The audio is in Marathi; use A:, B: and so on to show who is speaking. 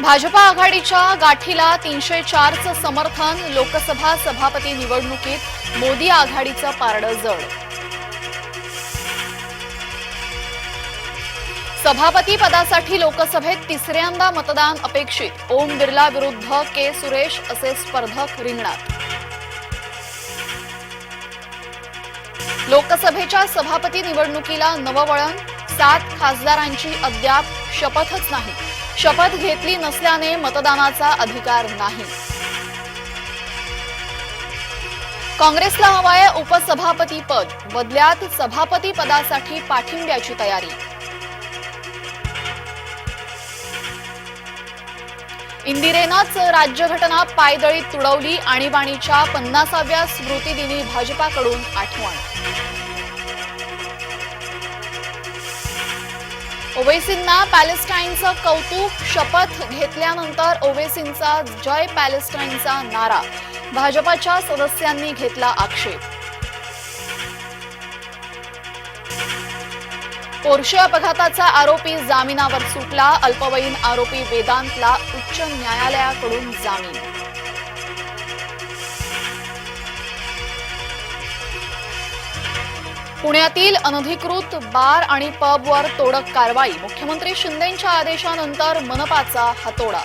A: भाजपा आघाडीच्या गाठीला तीनशे चारचं समर्थन लोकसभा सभापती निवडणुकीत मोदी आघाडीचं पारडं जड. सभापती पदासाठी लोकसभेत तिसऱ्यांदा मतदान अपेक्षित. ओम बिर्ला विरुद्ध के सुरेश असे स्पर्धक रिंगणात. लोकसभेच्या सभापती निवडणुकीला नववळण सात खासदारांची अद्याप शपथच नाही. शपथ घेतली नसल्याने मतदानाचा अधिकार नाही. काँग्रेसला हवाय उपसभापती पद बदल्यात सभापती पदासाठी पाठिंब्याची तयारी. इंदिरेनंच राज्यघटना पायदळीत तुडवली आणीबाणीच्या पन्नासाव्या स्मृतिदिनी भाजपाकडून आठवण. ओवेसींना पॅलेस्टाईनचं कौतुक शपथ घेतल्यानंतर ओवेसींचा जय पॅलेस्टाईनचा नारा. भाजपाच्या सदस्यांनी घेतला आक्षेप. पोर्शे अपघाताचा आरोपी जामिनावर सुटला. अल्पवयीन आरोपी वेदांतला उच्च न्यायालयाकडून जामीन. पुण्यातील अनधिकृत बार आणि पबवर तोडक कारवाई. मुख्यमंत्री शिंदेंच्या आदेशानंतर मनपाचा हातोडा.